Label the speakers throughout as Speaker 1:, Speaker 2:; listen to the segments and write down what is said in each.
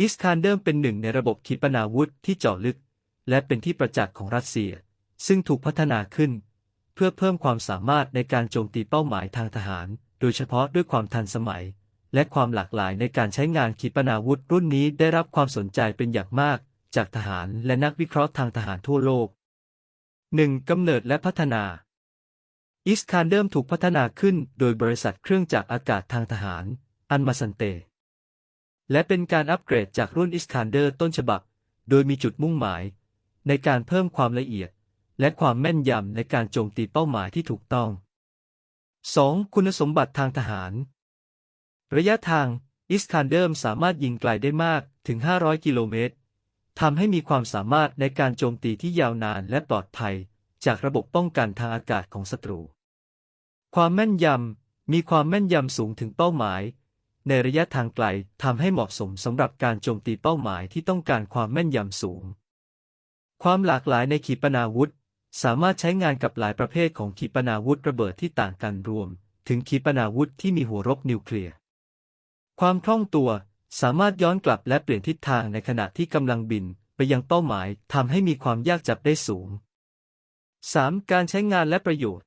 Speaker 1: อิสคานเดิมเป็นหนึ่งในระบบขีปนาวุธที่เจาะลึก และเป็นที่ประจักษ์ของรัสเซีย ซึ่งถูกพัฒนาขึ้น เพื่อเพิ่มความสามารถในการโจมตีเป้าหมายทางทหาร โดยเฉพาะด้วยความทันสมัย และความหลากหลายในการใช้งานขีปนาวุธรุ่นนี้ได้รับความสนใจเป็นอย่างมาก จากทหารและนักวิเคราะห์ทางทหารทั่วโลก 1. กำเนิดและพัฒนาอิสคานเดิมถูกพัฒนาขึ้นโดยบริษัทเครื่องจักรอากาศทางทหาร อันมาซันเต และเป็นการอัปเกรดจากรุ่นอิสคานเดอร์ต้นฉบับ โดยมีจุดมุ่งหมาย ในการเพิ่มความละเอียด และความแม่นยำในการโจมตีเป้าหมายที่ถูกต้อง 2. คุณสมบัติทางทหาร ระยะทางอิสคานเดิมสามารถยิงไกลได้มากถึง 500 กิโลเมตรทำให้มีความสามารถในการโจมตีที่ยาวนานและปลอดภัย จากระบบป้องกันทางอากาศของศัตรู ความแม่นยำมีความแม่นยำสูงถึงเป้าหมาย ในระยะทางไกลทำให้เหมาะสมสำหรับการโจมตีเป้าหมายที่ต้องการความแม่นยำสูง ความหลากหลายในขีปนาวุธ สามารถใช้งานกับหลายประเภทของขีปนาวุธระเบิดที่ต่างกันรวม ถึงขีปนาวุธที่มีหัวรบนิวเคลียร์ ความคล่องตัวสามารถย้อนกลับและเปลี่ยนทิศทางในขณะที่กำลังบินไปยังเป้าหมายทำให้มีความยากจับได้สูง 3. การใช้งานและประโยชน์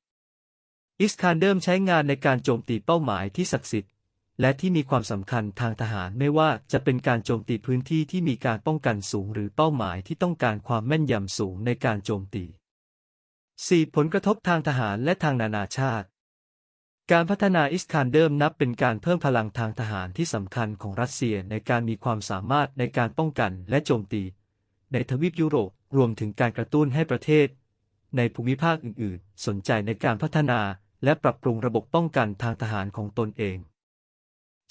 Speaker 1: อิสคานเดิมใช้งานในการโจมตีเป้าหมายที่ศักดิ์สิทธิ์ และที่มีความสำคัญทางทหารไม่ว่าจะเป็นการโจมตีพื้นที่ที่มีการป้องกันสูงหรือเป้าหมายที่ต้องการความแม่นยำสูงในการโจมตี 4. ผลกระทบทางทหารและทางนานาชาติ การพัฒนาอิสคานเดิมนับเป็นการเพิ่มพลังทางทหารที่สำคัญของรัสเซียในการมีความสามารถในการป้องกันและโจมตี ในทวีปยุโรปรวมถึงการกระตุ้นให้ประเทศ ในภูมิภาคอื่น ๆ สนใจในการพัฒนาและปรับปรุงระบบป้องกันทางทหารของตนเอง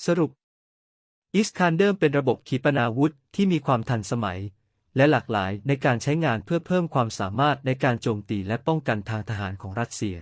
Speaker 1: สรุป อิสคานเดิมเป็นระบบขีปนาวุธที่มีความทันสมัย และหลากหลายในการใช้งานเพื่อเพิ่มความสามารถในการโจมตีและป้องกันทางทหารของรัสเซีย